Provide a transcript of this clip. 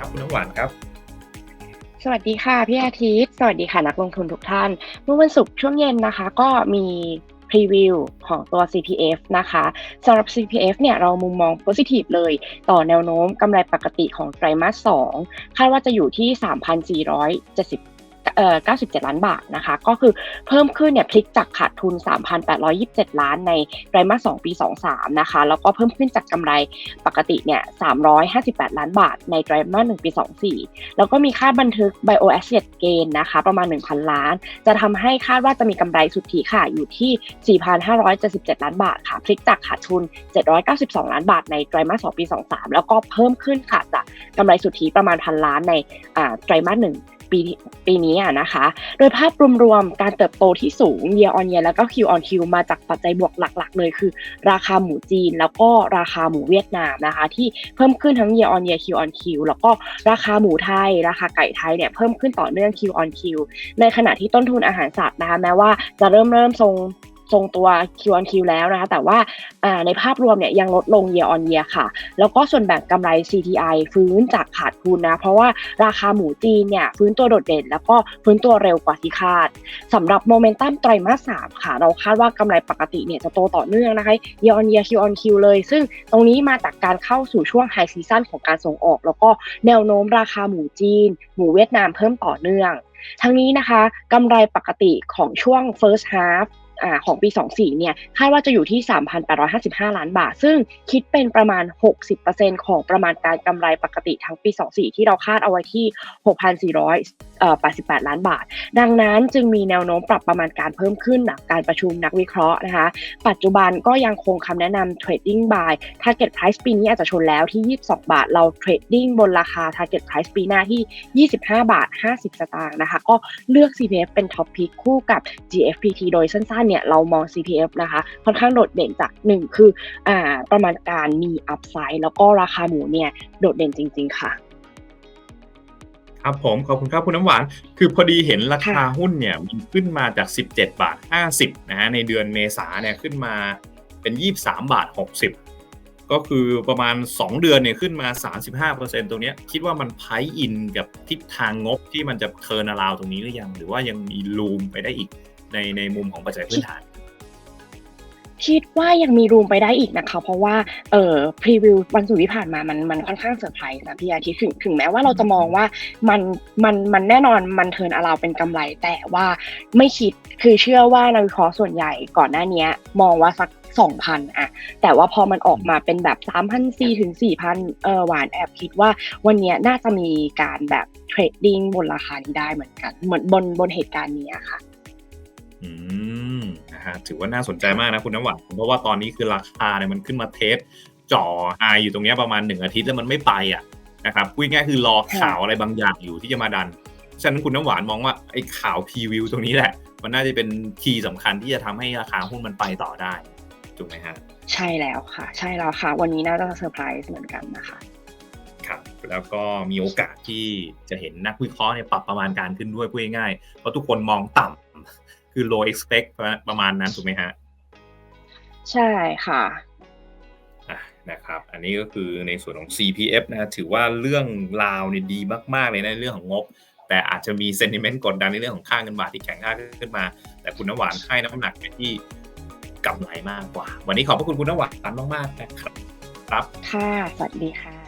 ครับคุณน้ำหวานครับ สวัสดีค่ะพี่อาทิตย์ สวัสดีค่ะนักลงทุนทุกท่าน เมื่อวันศุกร์ช่วงเย็นนะคะ ก็มีพรีวิวของตัว CPF นะคะสำหรับ CPF เนี่ยเรามุมมอง positive เลยต่อแนวโน้มกำไรปกติของไตรมาส 2 คาดว่าจะอยู่ที่ 3,470เอ่อ 97 ล้านบาทนะคะ ก็คือเพิ่มขึ้นเนี่ยพลิกจากขาดทุน 3,827 ล้านในไตรมาส 2 ปี 23 นะคะ แล้วก็เพิ่มขึ้นจากกำไรปกติเนี่ย 358 ล้านบาทในไตรมาส 1 ปี 24 แล้วก็มีค่าบันทึก bio asset gain นะคะ ประมาณ 1,000 ล้าน จะทำให้คาดว่าจะมีกำไรสุทธิค่ะ อยู่ที่ 4,577 ล้านบาทค่ะ พลิกจากขาดทุน 792 ล้านบาทในไตรมาส 2 ปี 23 แล้วก็เพิ่มขึ้นค่ะจากกำไรสุทธิประมาณพันล้านในไตรมาส 1 ปีปีนี้อะนะคะ โดยภาพรวมๆ การเติบโตที่สูง year on year แล้วก็ Q on Q มาจากปัจจัยบวกหลักๆ เลยคือ ราคาหมูจีน แล้วก็ราคาหมูเวียดนามนะคะ ที่เพิ่มขึ้นทั้ง year on year Q on Q แล้วก็ราคาหมูไทย ราคาไก่ไทยเนี่ยเพิ่มขึ้นต่อเนื่อง Q on Q ในขณะที่ต้นทุนอาหารสัตว์นะคะแม้ว่าจะเริ่มเริ่มทรง ทรงตัว Q on Q แล้วนะคะ แต่ว่าในภาพรวมเนี่ยยังลดลง year on year ค่ะ แล้วก็ส่วนแบ่งกำไร CTI ฟื้นจากขาดทุนนะ เพราะว่าราคาหมูจีนเนี่ยฟื้นตัวโดดเด่น แล้วก็ฟื้นตัวเร็วกว่าที่คาดสำหรับโมเมนตัมไตรมาส3ค่ะ เราคาดว่ากำไรปกติเนี่ยจะโตต่อเนื่องนะคะ year on year Q on Q เลย ซึ่งตรงนี้มาจากการเข้าสู่ช่วง high season ของการส่งออก แล้วก็แนวโน้มราคาหมูจีน หมูเวียดนามเพิ่มต่อเนื่องทั้งนี้นะคะกำไรปกติของช่วง first half ของปี 24 เนี่ยคาดว่าจะอยู่ที่ 3,855 ล้านบาท ซึ่งคิดเป็นประมาณ 60%ของประมาณการกำไรปกติทั้งปี 24 ที่เราคาดเอาไว้ที่ 6,488 ล้านบาท ดังนั้นจึงมีแนวโน้มปรับประมาณการเพิ่มขึ้นหลังการประชุมนักวิเคราะห์นะคะ ปัจจุบันก็ยังคงคำแนะนำ trading buy target price ปีนี้อาจจะชนแล้วที่ 22 บาท เรา trading บนราคา target price ปีหน้าที่ 25 บาท 50 สตางค์นะคะ ก็เลือก CPF เป็น top pick คู่กับ GFPT โดยสั้นๆเนี่ยเรามอง CPF นะคะค่อนข้างโดดเด่นจาก 1 คืออ่าประมาณการมีอัพไซด์แล้วก็ราคาหมูเนี่ยโดดเด่นจริง ๆ ค่ะครับผมขอบคุณครับคุณน้ำหวาน คือพอดีเห็นราคาหุ้นเนี่ยมันขึ้นมาจาก 17 บาท 50 นะฮะในเดือนเมษาเนี่ยขึ้นมาเป็น 23 บาท 60 ก็คือประมาณ 2 เดือนเนี่ยขึ้นมา 35%ตรงนี้คิดว่ามันไพอินกับทิศทางงบที่มันจะเทิร์นอราวตรงนี้หรือยัง หรือว่ายังมีรูมไปได้อีก ในในมุมของปัจจัยพื้นฐานคิดว่ายังมีรูมไปได้อีกนะคะ เพราะว่าเอ่อพรีวิววันศุกร์ที่ผ่านมามันมันค่อนข้างเซอร์ไพรส์นะพี่อาทิตย์ถึงถึงแม้ว่าเราจะมองว่ามันมันมันแน่นอนมันเทินอาราวเป็นกำไร แต่ว่าไม่คิดคือเชื่อว่านักวิเคราะห์ส่วนใหญ่ก่อนหน้านี้มองว่าสักสองพันอะแต่ว่าพอมันออกมาเป็นแบบสามพันสี่ถึงสี่พันเออหวานแอบคิดว่าวันนี้น่าจะมีการแบบเทรดดิ้งบนราคานี้ได้เหมือนกัน เหมือนบนบนเหตุการณ์นี้ค่ะ อืมนะฮะถือว่าน่าสนใจมากนะคุณน้ำหวานเพราะว่าตอนนี้คือราคาเนี่ยมันขึ้นมาเทสจ่อไฮอยู่ตรงนี้ประมาณหนึ่งอาทิตย์แล้วมันไม่ไปอะนะครับพูดง่ายคือรอข่าวอะไรบางอย่างอยู่ที่จะมาดันฉะนั้นคุณน้ำหวานมองว่าไอ้ข่าวพรีวิวตรงนี้แหละ มันน่าจะเป็นคีย์สำคัญที่จะทำให้ราคาหุ้นมันไปต่อได้ถูกไหมฮะใช่แล้วค่ะ ใช่แล้วค่ะ วันนี้น่าจะเซอร์ไพรส์เหมือนกันนะคะครับแล้วก็มีโอกาสที่จะเห็นนักวิเคราะห์เนี่ยปรับประมาณการขึ้นด้วยพูดง่ายๆเพราะทุกคนมองต่ำ คือ low expect ประมาณนั้นถูกไหมฮะ ใช่ค่ะนะครับ อันนี้ก็คือในส่วนของ CPF นะถือว่าเรื่องราวเนี่ยดีมาก ๆ เลยในเรื่องของงบ แต่อาจจะมีเซนติเมนต์กดดันในเรื่องของค่าเงินบาทที่แข็งค่าขึ้นมา แต่คุณน้ำหวานให้น้ำหนักไปที่กำไรมากกว่า วันนี้ขอบพระคุณคุณน้ำหวานมากๆนะครับ ค่ะ สวัสดีค่ะ